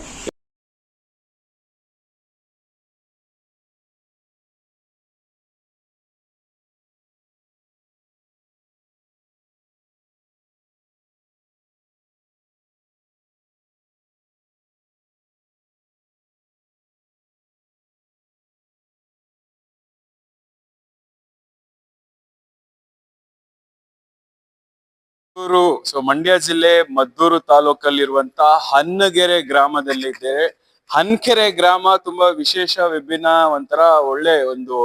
Maddur so Mandya ಜಿಲ್ಲೆ ಮದ್ದೂರು ತಾಲೂಕಲ್ಲಿರುವಂತ ಹನ್ನಗೆರೆ ಗ್ರಾಮದಲ್ಲಿದ್ದೇವೆ ಹನ್ಕೆರೆ ಗ್ರಾಮ ತುಂಬಾ ವಿಶೇಷ ವಿಭಿನ್ನ ಒಂಥರ ಒಳ್ಳೆ ಒಂದು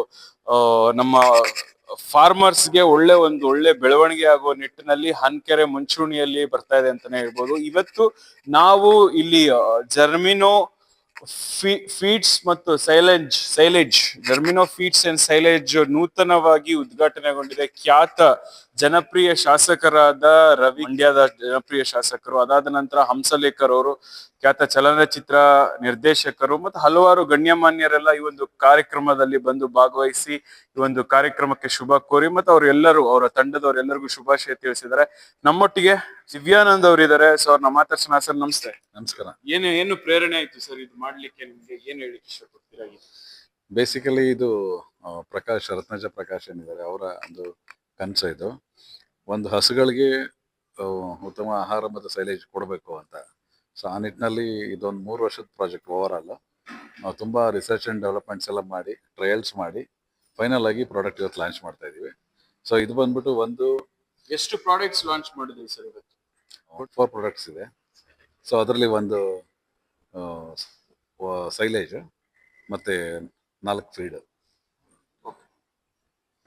ನಮ್ಮ ಫಾರ್ಮರ್ಸ್ಗೆ ಒಳ್ಳೆ ಒಂದು ಒಳ್ಳೆ ಬೆಳವಣಿಗೆ ಆಗುವ ನಿಟ್ಟಿನಲ್ಲಿ ಹನ್ಕೆರೆ ಮುಂಚೂಣಿಯಲ್ಲಿ ಬರ್ತಾ ಇದೆ ಅಂತಾನೆ ಹೇಳ್ಬೋದು. ಇವತ್ತು ನಾವು ಇಲ್ಲಿ ಜರ್ಮಿನೋ ಫೀಡ್ಸ್ ಮತ್ತು silage silage Germino feeds and silage ನೂತನವಾಗಿ ಉದ್ಘಾಟನೆಗೊಂಡಿದೆ ಖ್ಯಾತ ಜನಪ್ರಿಯ ಶಾಸಕರಾದ ರವಿ ಮಂಡ್ಯದ ಜನಪ್ರಿಯ ಶಾಸಕರು. ಅದಾದ ನಂತರ ಹಂಸಲೇಖರ್ ಅವರು ಖ್ಯಾತ ಚಲನಚಿತ್ರ ನಿರ್ದೇಶಕರು ಮತ್ತು ಹಲವಾರು ಗಣ್ಯಮಾನ್ಯರೆಲ್ಲ ಈ ಒಂದು ಕಾರ್ಯಕ್ರಮದಲ್ಲಿ ಬಂದು ಭಾಗವಹಿಸಿ ಈ ಒಂದು ಕಾರ್ಯಕ್ರಮಕ್ಕೆ ಶುಭ ಕೋರಿ ಮತ್ತು ಅವರೆಲ್ಲರೂ ಅವರ ತಂಡದವರೆಲ್ಲರಿಗೂ ಶುಭಾಶಯ ತಿಳಿಸಿದ್ದಾರೆ. ನಮ್ಮೊಟ್ಟಿಗೆ ದಿವ್ಯಾನಂದ್ ಅವರು ಇದ್ದಾರೆ. ಸೊ ಅವ್ರನ್ನ ಮಾತಾಡ್ಸೋಣ. ಸರ್ ನಮಸ್ತೆ. ನಮಸ್ಕಾರ. ಏನು ಏನು ಪ್ರೇರಣೆ ಆಯ್ತು ಸರ್ ಇದು ಮಾಡ್ಲಿಕ್ಕೆ ನಿಮ್ಗೆ? ಏನು ಹೇಳಿಕ್ಕೆ ಇಷ್ಟಪಡ್ತೀರಾ ಬೇಸಿಕಲಿ ಇದು ಪ್ರಕಾಶ್ ರತ್ನಜ ಪ್ರಕಾಶ್ ಏನಿದ್ದಾರೆ ಅವರ ಒಂದು ಕನಸು ಇದು. ಒಂದು ಹಸುಗಳಿಗೆ ಉತ್ತಮ ಆಹಾರ ಮತ್ತು ಸೈಲೇಜ್ ಕೊಡಬೇಕು ಅಂತ. ಸೊ ಆ ನಿಟ್ಟಿನಲ್ಲಿ ಇದೊಂದು ಮೂರು ವರ್ಷದ ಪ್ರಾಜೆಕ್ಟ್ ಓವರ್ ಆಲ್ ನಾವು ತುಂಬ ರಿಸರ್ಚ್ ಆ್ಯಂಡ್ ಡೆವಲಪ್ಮೆಂಟ್ಸ್ ಎಲ್ಲ ಮಾಡಿ ಟ್ರಯಲ್ಸ್ ಮಾಡಿ ಫೈನಲ್ ಆಗಿ ಪ್ರಾಡಕ್ಟ್ ಇವತ್ತು ಲಾಂಚ್ ಮಾಡ್ತಾ ಇದ್ದೀವಿ ಸೊ ಇದು ಬಂದ್ಬಿಟ್ಟು ಒಂದು ಎಷ್ಟು ಪ್ರಾಡಕ್ಟ್ಸ್ ಲಾಂಚ್ ಮಾಡಿದ್ವಿ ಸರ್ ಇವತ್ತು? ಫೋರ್ ಪ್ರಾಡಕ್ಟ್ಸ್ ಇದೆ. ಸೊ ಅದರಲ್ಲಿ ಒಂದು ಸೈಲೇಜ್ ಮತ್ತು ನಾಲ್ಕು ಫೀಡ್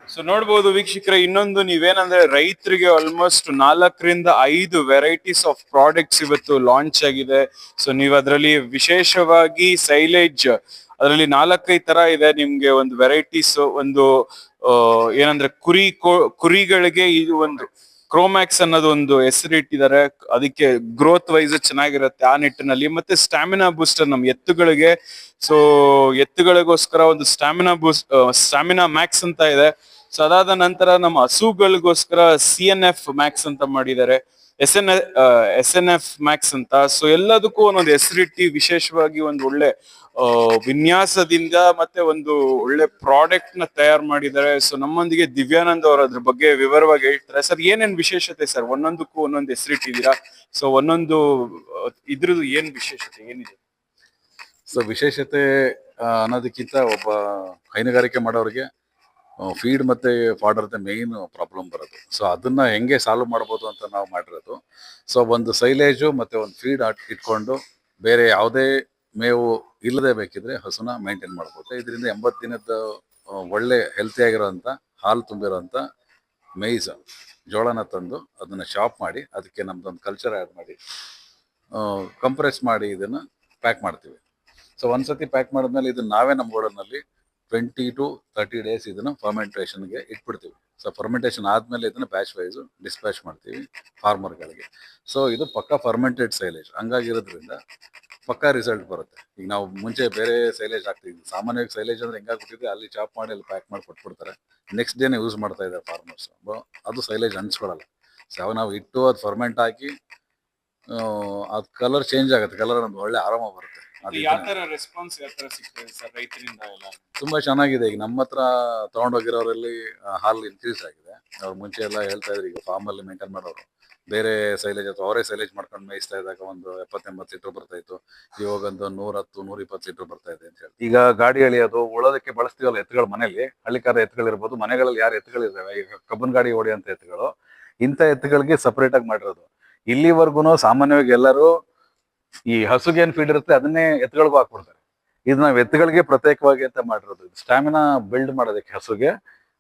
ಸೊ ನೋಡ್ಬೋದು ವೀಕ್ಷಕರ, ಇನ್ನೊಂದು ನೀವೇನಂದ್ರೆ ರೈತರಿಗೆ ಆಲ್ಮೋಸ್ಟ್ ನಾಲ್ಕರಿಂದ ಐದು ವೆರೈಟೀಸ್ ಆಫ್ ಪ್ರಾಡಕ್ಟ್ಸ್ ಇವತ್ತು ಲಾಂಚ್ ಆಗಿದೆ. ಸೊ ನೀವು ಅದರಲ್ಲಿ ವಿಶೇಷವಾಗಿ ಸೈಲೇಜ್ ಅದರಲ್ಲಿ ನಾಲ್ಕೈದು ತರ ಇದೆ ನಿಮ್ಗೆ ಒಂದು ವೆರೈಟೀಸ್ ಒಂದು ಏನಂದ್ರೆ ಕುರಿ ಕುರಿಗಳಿಗೆ ಇದು ಒಂದು ಕ್ರೋಮ್ಯಾಕ್ಸ್ ಅನ್ನೋದು ಒಂದು ಹೆಸರು ಇಟ್ಟಿದ್ದಾರೆ. ಅದಕ್ಕೆ ಗ್ರೋತ್ ವೈಸ್ ಚೆನ್ನಾಗಿರುತ್ತೆ ಆ ನಿಟ್ಟಿನಲ್ಲಿ. ಮತ್ತೆ ಸ್ಟಾಮಿನಾ ಬೂಸ್ಟರ್ ನಮ್ ಎತ್ತುಗಳಿಗೆ. ಸೊ ಎತ್ತುಗಳಿಗೋಸ್ಕರ ಒಂದು ಸ್ಟಾಮಿನಾ ಬೂಸ್ಟ್ ಸ್ಟಾಮಿನಾ ಮ್ಯಾಕ್ಸ್ ಅಂತ ಇದೆ. ಸೊ ಅದಾದ ನಂತರ ನಮ್ಮ ಹಸುಗಳಿಗೋಸ್ಕರ ಸಿ ಎನ್ ಎಫ್ ಮ್ಯಾಕ್ಸ್ ಅಂತ ಮಾಡಿದ್ದಾರೆ. S N S N F max ಅಂತ. ಸೊ ಎಲ್ಲದಕ್ಕೂ ಒಂದೊಂದು ಹೆಸರಿಟ್ಟಿ ವಿಶೇಷವಾಗಿ ಒಂದು ಒಳ್ಳೆ ವಿನ್ಯಾಸದಿಂದ ಮತ್ತೆ ಒಂದು ಒಳ್ಳೆ ಪ್ರಾಡಕ್ಟ್ನ ತಯಾರು ಮಾಡಿದ್ದಾರೆ. ಸೊ ನಮ್ಮೊಂದಿಗೆ ದಿವ್ಯಾನಂದ್ ಅವರು ಅದ್ರ ಬಗ್ಗೆ ವಿವರವಾಗಿ ಹೇಳ್ತಾರೆ. ಸರ್, ಏನೇನ್ ವಿಶೇಷತೆ ಸರ್? ಒಂದೊಂದಕ್ಕೂ ಒಂದೊಂದು ಹೆಸರಿಟ್ಟಿದ್ದೀರಾ ಸೊ ಒಂದೊಂದು, ಇದ್ರದ್ದು ಏನ್ ವಿಶೇಷತೆ? ಏನಿದೆ? ಸೊ ವಿಶೇಷತೆ ಅನ್ನೋದಕ್ಕಿಂತ ಒಬ್ಬ ಹೈನುಗಾರಿಕೆ ಮಾಡೋರಿಗೆ ಫೀಡ್ ಮತ್ತೆ ಫಾಡರ್ದ ಮೇಯ್ನ್ ಪ್ರಾಬ್ಲಮ್ ಬರೋದು. ಸೊ ಅದನ್ನ ಹೆಂಗೆ ಸಾಲ್ವ್ ಮಾಡ್ಬೋದು ಅಂತ ನಾವು ಮಾಡಿರೋದು. ಸೊ ಒಂದು ಸೈಲೇಜು ಮತ್ತೆ ಒಂದು ಫೀಡ್ ಇಟ್ಕೊಂಡು ಬೇರೆ ಯಾವುದೇ ಮೇವು ಇಲ್ಲದೆ ಬೇಕಿದ್ರೆ ಹಸುನ ಮೇಂಟೈನ್ ಮಾಡ್ಬೋದು. ಇದರಿಂದ ಎಂಬತ್ತು ದಿನದ ಒಳ್ಳೆ ಹೆಲ್ತಿ ಆಗಿರೋಂಥ ಹಾಲು ತುಂಬಿರೋಂಥ ಮೇಯ್ಸ್ ಜೋಳನ ತಂದು ಅದನ್ನ ಶಾಪ್ ಮಾಡಿ, ಅದಕ್ಕೆ ನಮ್ದೊಂದು ಕಲ್ಚರ್ ಆ್ಯಡ್ ಮಾಡಿ ಕಂಪ್ರೆಸ್ ಮಾಡಿ ಇದನ್ನ ಪ್ಯಾಕ್ ಮಾಡ್ತೀವಿ. ಸೊ ಒಂದ್ಸತಿ ಪ್ಯಾಕ್ ಮಾಡಿದ್ಮೇಲೆ ಇದನ್ನ ನಾವೇ ನಮ್ಮ ಗೋಡನ್ನಲ್ಲಿ ಟ್ವೆಂಟಿ ಟು ತರ್ಟಿ ಡೇಸ್ ಇದನ್ನು ಫರ್ಮೆಂಟೇಷನ್ಗೆ ಇಟ್ಬಿಡ್ತೀವಿ. ಸೊ ಫರ್ಮೆಂಟೇಷನ್ ಆದಮೇಲೆ ಇದನ್ನು ಬ್ಯಾಚ್ ವೈಸು ಡಿಸ್ಪ್ಯಾಚ್ ಮಾಡ್ತೀವಿ ಫಾರ್ಮರ್ಗಳಿಗೆ ಸೊ ಇದು ಪಕ್ಕ ಫರ್ಮೆಂಟೆಡ್ ಸೈಲೇಜ್ ಹಂಗಾಗಿರೋದ್ರಿಂದ ಪಕ್ಕ ರಿಸಲ್ಟ್ ಬರುತ್ತೆ. ಈಗ ನಾವು ಮುಂಚೆ ಬೇರೆ ಸೈಲೇಜ್ ಹಾಕ್ತಿದ್ವಿ. ಸಾಮಾನ್ಯವಾಗಿ ಸೈಲೇಜ್ ಅಂದ್ರೆ ಹೆಂಗಾಗ್ಬಿಟ್ಟಿದೆ ಅಲ್ಲಿ ಚಾಪ್ ಮಾಡಿ, ಅಲ್ಲಿ ಪ್ಯಾಕ್ ಮಾಡಿ ಕೊಟ್ಬಿಡ್ತಾರೆ. ನೆಕ್ಸ್ಟ್ ಡೇನೇ ಯೂಸ್ ಮಾಡ್ತಾ ಇದ್ದಾರೆ ಫಾರ್ಮರ್ಸ್ ಅದು ಸೈಲೇಜ್ ಅನ್ಸ್ಕೊಳಲ್ಲ ಸೊ ನಾವು ಇಟ್ಟು ಅದು ಫರ್ಮೆಂಟ್ ಹಾಕಿ ಅದು ಕಲರ್ ಚೇಂಜ್ ಆಗುತ್ತೆ ಕಲರ್ ನಮ್ಗೆ ಒಳ್ಳೆ ಆರಾಮ ಬರುತ್ತೆ. ಅದು ಯಾವ ತರ ರೆಸ್ಪಾನ್ಸ್ ಯಾವ ತರ ಸಿಗ್ತದೆ ಸರ್ ರೈತರಿಂದ ಎಲ್ಲ? ತುಂಬಾ ಚೆನ್ನಾಗಿದೆ. ಈಗ ನಮ್ಮ ಹತ್ರ ತಗೊಂಡೋಗಿರೋರಲ್ಲಿ ಹಾಲ್ ಹಾಲು ಇನ್ಕ್ರೀಸ್ ಆಗಿದೆ. ಅವ್ರು ಮುಂಚೆ ಎಲ್ಲ ಹೇಳ್ತಾ ಇದ್ರು ಈಗ ಫಾರ್ಮ್ ಅಲ್ಲಿ ಮೇಂಟೈನ್ ಮಾಡೋರು. ಬೇರೆ ಸೈಲೇಜ್ ಅಥವಾ ಅವರೇ ಸೈಲೇಜ್ ಮಾಡ್ಕೊಂಡು ಮೇಯಿಸ್ತಾ ಇದ್ದಾಗ ಒಂದು ಎಪ್ಪತ್ತೆಂಬತ್ತು ಲೀಟರ್ ಬರ್ತಾ ಇತ್ತು. ಇವಾಗ ಒಂದು ನೂರ ಹತ್ತು ನೂರ ಇಪ್ಪತ್ತು ಲೀಟರ್ ಬರ್ತಾ ಇದೆ ಅಂತ ಹೇಳಿ ಈಗ ಗಾಡಿ ಎಳೆಯೋದು ಉಳೋದಕ್ಕೆ ಬಳಸ್ತೀವಲ್ಲ ಎತ್ತುಗಳು ಮನೆಯಲ್ಲಿ? ಹಳ್ಳಿಕಾರ ಎತ್ತುಗಳಿರ್ಬೋದು ಮನೆಗಳಲ್ಲಿ ಯಾರು ಎತ್ತುಗಳಿದ್ದಾವೆ ಈಗ ಕಬ್ಬನ್ ಗಾಡಿ ಹೊಡೆಯಂತ ಎತ್ತುಗಳು. ಇಂಥ ಎತ್ತುಗಳಿಗೆ ಸಪರೇಟ್ ಆಗಿ ಮಾಡಿರೋದು. ಇಲ್ಲಿವರೆಗೂ ಸಾಮಾನ್ಯವಾಗಿ ಎಲ್ಲರೂ ಈ ಹಸುಗೆ ಏನ್ ಫೀಡ್ ಇರುತ್ತೆ ಅದನ್ನೇ ಎತ್ತುಗಳಿಗೂ ಹಾಕ್ಬಿಡ್ತಾರೆ. ಇದು ನಾವು ಎತ್ತುಗಳಿಗೆ ಪ್ರತ್ಯೇಕವಾಗಿ ಅಂತ ಮಾಡಿರೋದು. ಸ್ಟಾಮಿನಾ ಬಿಲ್ಡ್ ಮಾಡೋದಕ್ಕೆ ಹಸುಗೆ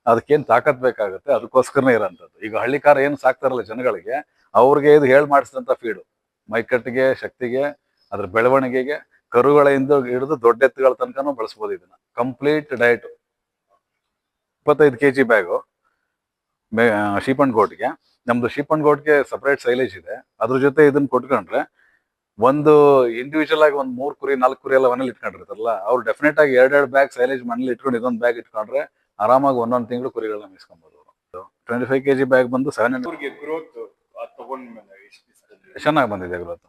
ಅದಕ್ಕೇನ್ ತಾಕತ್ ಬೇಕಾಗುತ್ತೆ? ಅದಕ್ಕೋಸ್ಕರನೇ ಇರೋಂಥದ್ದು. ಈಗ ಹಳ್ಳಿಕಾರ ಏನು ಸಾಕ್ತಾರಲ್ಲ ಜನಗಳಿಗೆ, ಅವ್ರಿಗೆ ಇದು ಹೇಳಿ ಮಾಡಿಸಿದಂಥ ಫೀಡು ಮೈಕಟ್ಟಿಗೆ, ಶಕ್ತಿಗೆ, ಅದ್ರ ಬೆಳವಣಿಗೆಗೆ, ಕರುಗಳಿಂದ ಹಿಡಿದು ದೊಡ್ಡ ಎತ್ತುಗಳ ತನಕನೂ ಬಳಸ್ಬೋದು ಇದನ್ನ. ಕಂಪ್ಲೀಟ್ ಡಯಟ್ ಇಪ್ಪತ್ತೈದು K G bag sheep and ಗೋಟ್ಗೆ ನಮ್ದು ಶೀಪ್ ಅಂಡ್ ಗೋಟ್ಗೆ ಸಪರೇಟ್ ಸೈಲೇಜ್ ಇದೆ. ಅದ್ರ ಜೊತೆ ಇದನ್ನ ಕೊಟ್ಕೊಂಡ್ರೆ ಒಂದು ಇಂಡಿವಿಜುವಲ್ ಆಗಿ ಒಂದ್ ಮೂರ್ ಕುರಿ ನಾಲ್ಕು ಕುರಿ ಎಲ್ಲ ಮನೇಲಿ ಇಟ್ಕೊಂಡಿರ್ತಾರಲ್ಲ ಅವ್ರು ಡೆಫಿನೆಟ್ ಆಗಿ ಎರಡೆರಡು ಬ್ಯಾಗ್ ಸೈಲೇಜ್ ಮನೇಲಿ ಇಟ್ಕೊಂಡು ಇದೊಂದು ಬ್ಯಾಗ್ ಇಟ್ಕೊಂಡ್ರೆ ಆರಾಮಾಗಿ ಒಂದೊಂದು ತಿಂಗಳು ಕುರಿಗಳನ್ನ ಮೇಯಿಸ್ಕೊಬೋದು ಟ್ವೆಂಟಿ ಫೈವ್ ಕೆಜಿ ಬ್ಯಾಗ್ ಬಂದು ಸೆವೆನ್ ಹಂಡ್ರೆಡ್ ಚೆನ್ನಾಗಿ ಬಂದಿದೆ ಗ್ರೋತ್